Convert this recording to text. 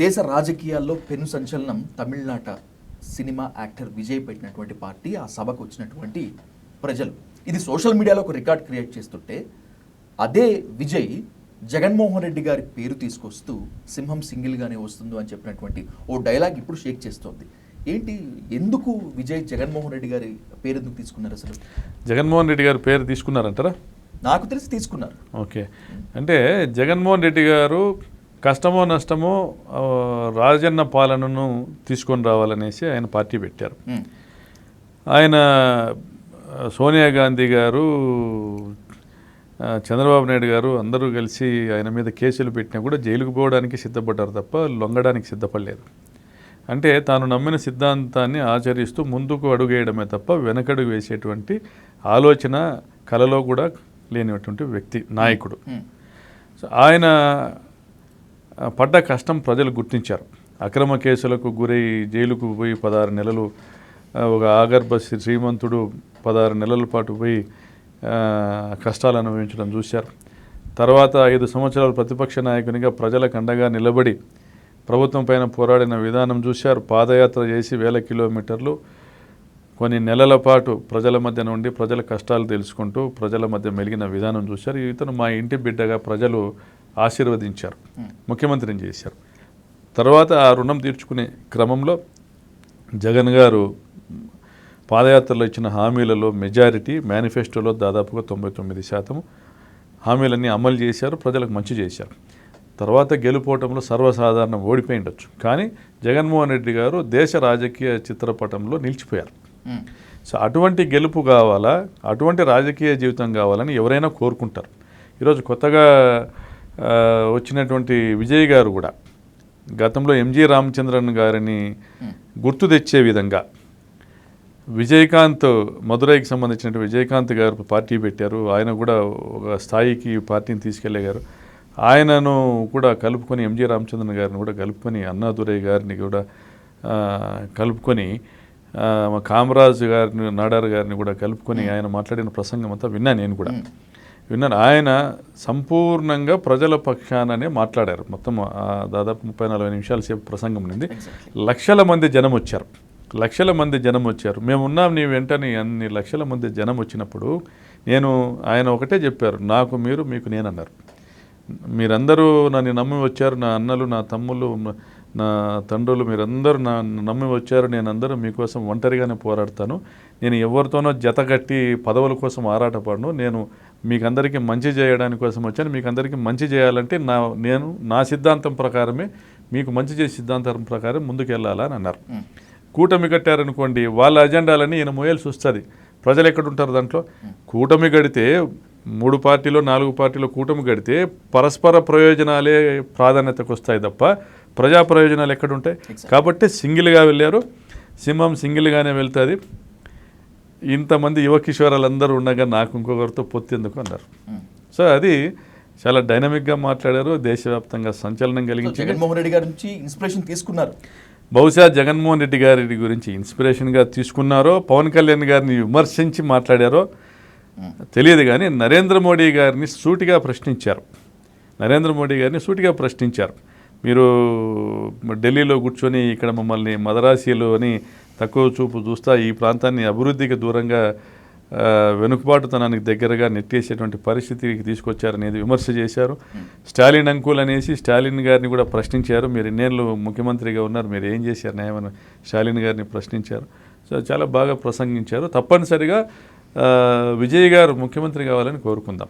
దేశ రాజకీయాల్లో పెను సంచలనం తమిళనాట సినిమా యాక్టర్ విజయ్ పెట్టినటువంటి పార్టీ ఆ సభకు వచ్చినటువంటి ప్రజలు. ఇది సోషల్ మీడియాలో ఒక రికార్డ్ క్రియేట్ చేస్తుంటే అదే విజయ్ జగన్మోహన్ రెడ్డి గారి పేరు తీసుకొస్తూ సింహం సింగిల్గానే వస్తుందో అని చెప్పినటువంటి ఓ డైలాగ్ ఇప్పుడు షేక్ చేస్తోంది. ఏంటి ఎందుకు విజయ్ జగన్మోహన్ రెడ్డి గారి పేరు ఎందుకు తీసుకున్నారు అసలు? జగన్మోహన్ రెడ్డి గారు పేరు తీసుకున్నారంటారా? నాకు తెలిసి తీసుకున్నారు. ఓకే. అంటే జగన్మోహన్ రెడ్డి గారు కష్టమో నష్టమో రాజన్న పాలనను తీసుకొని రావాలనేసి ఆయన పార్టీ పెట్టారు. ఆయన సోనియా గాంధీ గారు చంద్రబాబు నాయుడు గారు అందరూ కలిసి ఆయన మీద కేసులు పెట్టినా కూడా జైలుకు పోవడానికి సిద్ధపడ్డారు తప్ప లొంగడానికి సిద్ధపడలేదు. అంటే తాను నమ్మిన సిద్ధాంతాన్ని ఆచరిస్తూ ముందుకు అడుగేయడమే తప్ప వెనకడుగు వేసేటువంటి ఆలోచన కలలో కూడా లేనటువంటి వ్యక్తి నాయకుడు. ఆయన పడ్డ కష్టం ప్రజలు గుర్తించారు. అక్రమ కేసులకు గురై జైలుకు పోయి పదహారు నెలలు ఒక ఆగర్భ శ్రీ- శ్రీమంతుడు పదహారు నెలల పాటు పోయి కష్టాలు అనుభవించడం చూశారు. తర్వాత ఐదు సంవత్సరాలు ప్రతిపక్ష నాయకునిగా ప్రజలకు అండగా నిలబడి ప్రభుత్వం పైన పోరాడిన విధానం చూశారు. పాదయాత్ర చేసి వేల కిలోమీటర్లు కొన్ని నెలల పాటు ప్రజల మధ్య నుండి ప్రజల కష్టాలు తెలుసుకుంటూ ప్రజల మధ్య మెలిగిన విధానం చూశారు. ఇతను మా ఇంటి బిడ్డగా ప్రజలు ఆశీర్వదించారు ముఖ్యమంత్రిని చేశారు. తర్వాత ఆ రుణం తీర్చుకునే క్రమంలో జగన్ గారు పాదయాత్రలో ఇచ్చిన హామీలలో మెజారిటీ మేనిఫెస్టోలో దాదాపుగా తొంభై తొమ్మిది శాతం హామీలన్నీ అమలు చేశారు ప్రజలకు మంచి చేశారు. తర్వాత గెలుపోవటంలో సర్వసాధారణం ఓడిపోయి ఉండొచ్చు. కానీ జగన్మోహన్ రెడ్డి గారు దేశ రాజకీయ చిత్రపటంలో నిలిచిపోయారు. సో అటువంటి గెలుపు కావాలా అటువంటి రాజకీయ జీవితం కావాలని ఎవరైనా కోరుకుంటారు. ఈరోజు కొత్తగా వచ్చినటువంటి విజయ్ గారు కూడా గతంలో ఎంజి రామచంద్రన్ గారిని గుర్తు తెచ్చే విధంగా విజయకాంత్ మదురైకి సంబంధించిన విజయకాంత్ గారు పార్టీ పెట్టారు. ఆయన కూడా ఒక స్థాయికి పార్టీని తీసుకెళ్ళగారు ఆయనను కూడా కలుపుకొని ఎంజి రామచంద్రన్ గారిని కూడా కలుపుకొని అన్నాదురై గారిని కూడా కలుపుకొని కామరాజు గారిని నాడార్ గారిని కూడా కలుపుకొని ఆయన మాట్లాడిన ప్రసంగం అంతా విన్నాను నేను కూడా. విన్నాను ఆయన సంపూర్ణంగా ప్రజల పక్షాననే మాట్లాడారు. మొత్తం దాదాపు ముప్పై నలభై నిమిషాల సేపు ప్రసంగం ఉంది లక్షల మంది జనం వచ్చారు. లక్షల మంది జనం వచ్చారు. మేము ఉన్నాం నీ వెంటనే అన్ని లక్షల మంది జనం వచ్చినప్పుడు నేను ఆయన ఒకటే చెప్పారు. నాకు మీరు మీకు నేను అన్నారు మీరందరూ నన్ను నమ్మి వచ్చారు. నా అన్నలు నా తమ్ముళ్ళు నా తండ్రులు మీరందరూ నా నమ్మి వచ్చారు. నేను అందరూ మీకోసం ఒంటరిగానే పోరాడతాను. నేను ఎవరితోనో జతగట్టి పదవుల కోసం ఆరాటపడను. నేను మీకందరికీ మంచి చేయడానికి కోసం వచ్చాను. మీకు అందరికీ మంచి చేయాలంటే నా నేను నా సిద్ధాంతం ప్రకారమే మీకు మంచి చేసే సిద్ధాంతం ప్రకారం ముందుకు వెళ్ళాలని అన్నారు. కూటమి కట్టారనుకోండి వాళ్ళ అజెండాలని ఈయన మోయాల్సి వస్తుంది. ప్రజలు ఎక్కడ ఉంటారు దాంట్లో కూటమి గడితే మూడు పార్టీలో నాలుగు పార్టీలో కూటమి గడితే పరస్పర ప్రయోజనాలే ప్రాధాన్యతకు వస్తాయి తప్ప ప్రజా ప్రయోజనాలు ఎక్కడ ఉంటాయి కాబట్టి సింగిల్గా వెళ్ళారు. సింహం సింగిల్గానే వెళ్తుంది. ఇంతమంది యువ కిషోరాలందరూ ఉండగా నాకు ఇంకొకరితో పొత్తెందుకు అన్నారు. ఉమ్. సో అది చాలా డైనమిక్గా మాట్లాడారు దేశవ్యాప్తంగా సంచలనం సో కలిగించింది. జగన్మోహన్ రెడ్డి గారి నుంచి ఇన్స్పిరేషన్ తీసుకున్నారు. బహుశా జగన్మోహన్ రెడ్డి గారి గురించి ఇన్స్పిరేషన్గా తీసుకున్నారో పవన్ కళ్యాణ్ గారిని విమర్శించి మాట్లాడారో తెలియదు కానీ నరేంద్ర మోడీ గారిని సూటిగా ప్రశ్నించారు. నరేంద్ర మోడీ గారిని సూటిగా ప్రశ్నించారు. మీరు ఢిల్లీలో కూర్చొని ఇక్కడ మమ్మల్ని మదరాసీలు అని తక్కువ చూపు చూస్తా ఈ ప్రాంతాన్ని అభివృద్ధికి దూరంగా వెనుకబాటుతనానికి దగ్గరగా నెట్టేసేటువంటి పరిస్థితికి తీసుకొచ్చారనేది విమర్శ చేశారు. స్టాలిన్ అంకుల్ అనేసి స్టాలిన్ గారిని కూడా ప్రశ్నించారు. మీరు ఎన్నేళ్ళు ముఖ్యమంత్రిగా ఉన్నారు మీరు ఏం చేశారు న్యాయమని స్టాలిన్ గారిని ప్రశ్నించారు. సో చాలా బాగా ప్రసంగించారు. తప్పనిసరిగా విజయ్ గారు ముఖ్యమంత్రి కావాలని కోరుకుందాం.